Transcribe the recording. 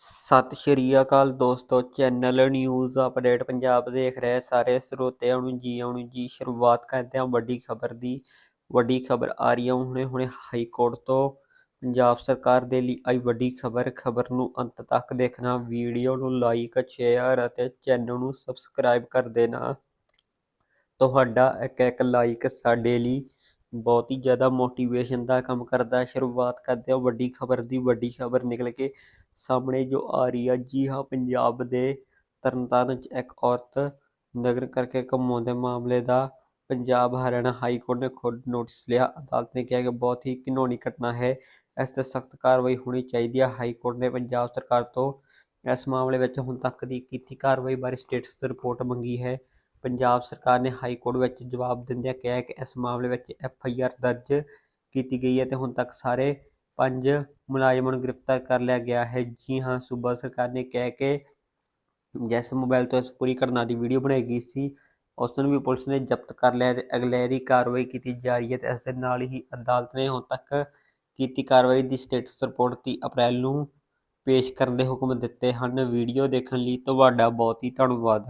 ਸਤਿ ਸ਼੍ਰੀ ਅਕਾਲ ਦੋਸਤੋ, channel news update Punjab ਦੇਖ ਰਹੇ ਸਾਰੇ ਸਰੋਤਿਆਂ ਨੂੰ ਜੀ ਆਉਣ ਜੀ ਸ਼ੁਰੂਆਤ ਕਰਦੇ ਹਾਂ ਵੱਡੀ ਖਬਰ ਦੀ। ਵੱਡੀ ਖਬਰ ਆ ਰਹੀ ਹੈ ਹੁਣੇ ਹੁਣੇ ਹਾਈ ਕੋਰਟ ਤੋਂ। ਪੰਜਾਬ ਸਰਕਾਰ ਦੇ ਲਈ ਆਈ ਵੱਡੀ ਖਬਰ ਖਬਰ ਨੂੰ ਅੰਤ ਤੱਕ ਦੇਖਣਾ, ਵੀਡੀਓ ਨੂੰ ਲਾਈਕ, ਸ਼ੇਅਰ ਅਤੇ ਚੈਨਲ ਨੂੰ ਸਬਸਕ੍ਰਾਈਬ ਕਰ ਦੇਣਾ। ਤੁਹਾਡਾ ਇੱਕ ਇੱਕ ਲਾਈਕ ਸਾਡੇ ਲਈ ਬਹੁਤ ਹੀ ਜ਼ਿਆਦਾ ਮੋਟੀਵੇਸ਼ਨ ਦਾ ਕੰਮ ਕਰਦਾ, ਸ਼ੁਰੂਆਤ ਕਰਦੇ ਹਾਂ ਵੱਡੀ ਖਬਰ ਦੀ, ਵੱਡੀ ਖਬਰ ਨਿਕਲ ਕੇ ਸਾਹਮਣੇ ਜੋ ਆ ਰਹੀ ਹੈ ਜੀ ਹਾਂ, ਪੰਜਾਬ ਦੇ ਤਰਨਤਾਰਨ 'ਚ ਇੱਕ ਔਰਤ ਨਗਰ ਕਰਕੇ ਘੁੰਮਾਉਣ ਦੇ ਮਾਮਲੇ ਦਾ ਪੰਜਾਬ ਹਰਿਆਣਾ ਹਾਈ ਕੋਰਟ ਨੇ ਖੁਦ ਨੋਟਿਸ ਲਿਆ। ਅਦਾਲਤ ਨੇ ਕਿਹਾ ਕਿ ਬਹੁਤ ਹੀ ਘਿਨੌਣੀ ਘਟਨਾ ਹੈ, ਇਸ ਤੇ ਸਖਤ ਕਾਰਵਾਈ ਹੋਣੀ ਚਾਹੀਦੀ ਹੈ ਹਾਈ ਕੋਰਟ ਨੇ ਪੰਜਾਬ ਸਰਕਾਰ ਤੋਂ ਇਸ ਮਾਮਲੇ ਵਿੱਚ ਹੁਣ ਤੱਕ ਦੀ ਕੀਤੀ ਕਾਰਵਾਈ ਬਾਰੇ ਸਟੇਟਸ ਰਿਪੋਰਟ ਮੰਗੀ ਹੈ। ਪੰਜਾਬ ਸਰਕਾਰ ਨੇ ਹਾਈ ਕੋਰਟ ਵਿੱਚ ਜਵਾਬ ਦਿੰਦਿਆਂ ਕਿਹਾ ਕਿ ਇਸ ਮਾਮਲੇ ਵਿੱਚ ਐਫ ਆਈ ਆਰ ਦਰਜ ਕੀਤੀ ਗਈ ਹੈ ਤੇ ਹੁਣ ਤੱਕ ਸਾਰੇ ਪੰਜ ਮੁਲਾਜ਼ਮਾਂ ਨੂੰ ਗ੍ਰਿਫਤਾਰ ਕਰ ਲਿਆ ਗਿਆ ਹੈ। ਜੀ ਹਾਂ, ਸੂਬਾ ਸਰਕਾਰ ਨੇ ਕਿਹਾ ਕਿ ਜਿਸ ਮੋਬਾਈਲ ਤੋਂ ਇਸ ਪੂਰੀ ਘਟਨਾ ਦੀ ਵੀਡੀਓ ਬਣਾਈ ਗਈ ਸੀ, ਉਸ ਨੂੰ ਵੀ ਪੁਲਿਸ ਨੇ ਜ਼ਬਤ ਕਰ ਲਿਆ ਤੇ ਅਗਲੇਰੀ ਕਾਰਵਾਈ ਕੀਤੀ ਜਾ ਰਹੀ ਹੈ ਤੇ ਇਸ ਦੇ ਨਾਲ ਹੀ ਅਦਾਲਤ ਨੇ ਹੁਣ ਤੱਕ ਕੀਤੀ ਕਾਰਵਾਈ ਦੀ ਸਟੇਟਸ ਰਿਪੋਰਟ 30 ਅਪ੍ਰੈਲ ਨੂੰ ਪੇਸ਼ ਕਰਨ ਦੇ ਹੁਕਮ ਦਿੱਤੇ ਹਨ। ਵੀਡੀਓ ਦੇਖਣ ਲਈ ਤੁਹਾਡਾ ਬਹੁਤ ਹੀ ਧੰਨਵਾਦ।